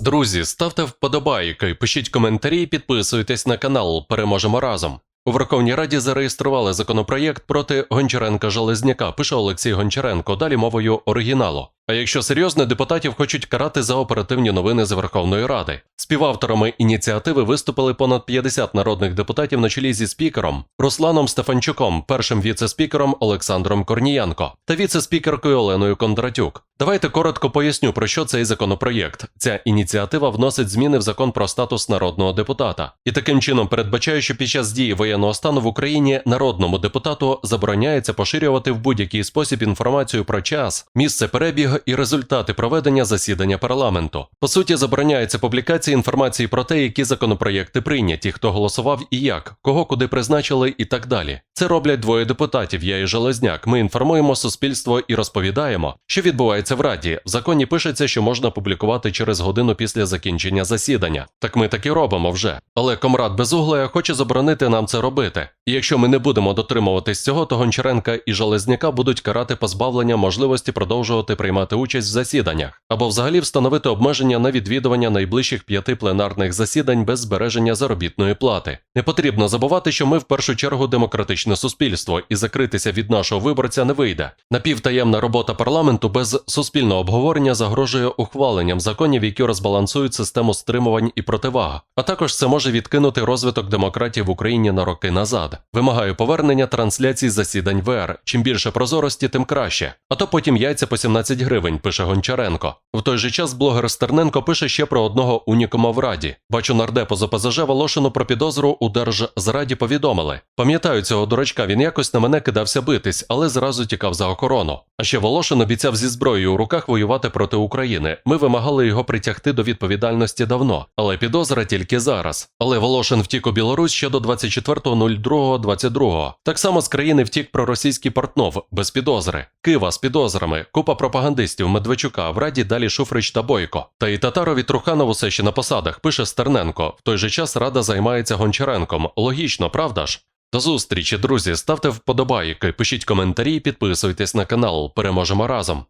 Друзі, ставте вподобайки, пишіть коментарі, підписуйтесь на канал. Переможемо разом. У Верховній Раді зареєстрували законопроєкт проти Гончаренка Железняка, пише Олексій Гончаренко, далі мовою оригіналу. А якщо серйозно, депутатів хочуть карати за оперативні новини з Верховної Ради. Співавторами ініціативи виступили понад 50 народних депутатів на чолі зі спікером Русланом Стефанчуком, першим віце-спікером Олександром Корнієнко та віце-спікеркою Оленою Кондратюк. Давайте коротко поясню, про що цей законопроєкт. Ця ініціатива вносить зміни в закон про статус народного депутата і таким чином передбачає, що під час дії воєнного стану в Україні народному депутату забороняється поширювати в будь-який спосіб інформацію про час, місце перебігу і результати проведення засідання парламенту. По суті, забороняється публікація інформації про те, які законопроєкти прийняті, хто голосував і як, кого куди призначили і так далі. Це роблять двоє депутатів. Я і Железняк. Ми інформуємо суспільство і розповідаємо, що відбувається в раді. В законі пишеться, що можна публікувати через годину після закінчення засідання. Так ми так і робимо вже. Але комрад Безуглая хоче заборонити нам це робити. І якщо ми не будемо дотримуватись цього, то Гончаренка і Железняка будуть карати позбавлення можливості продовжувати приймати участь в засіданнях або взагалі встановити обмеження на відвідування найближчих п'яти пленарних засідань без збереження заробітної плати. Не потрібно забувати, що ми в першу чергу демократичне суспільство, і закритися від нашого виборця не вийде. Напівтаємна робота парламенту без суспільного обговорення загрожує ухваленням законів, які розбалансують систему стримувань і противаг. А також це може відкинути розвиток демократії в Україні на роки назад. Вимагаю повернення трансляцій засідань ВР. Чим більше прозорості, тим краще. А то потім яйця по 17 гривень, пише Гончаренко. В той же час блогер Стерненко пише ще про одного унікума в раді. Бачу нардепу з ОПЗЖ Волошину про підозру у Держзраді повідомили. Пам'ятаю цього дурачка, він якось на мене кидався битись, але зразу тікав за охорону. А ще Волошин обіцяв зі зброєю у руках воювати проти України. Ми вимагали його притягти до відповідальності давно, але підозра тільки зараз. Але Волошин втік у Білорусь ще до 24.02.22. Так само з країни втік проросійський Портнов без підозри. Кива з підозрами, купа пропагандистів Медведчука в раді далі Шуфрич та Бойко. Та і Татарові Труханов усе ще на посадах, пише Стерненко. В той же час рада займається Гончаренком. Логічно, правда ж? До зустрічі, друзі. Ставте вподобайки, пишіть коментарі, підписуйтесь на канал. Переможемо разом.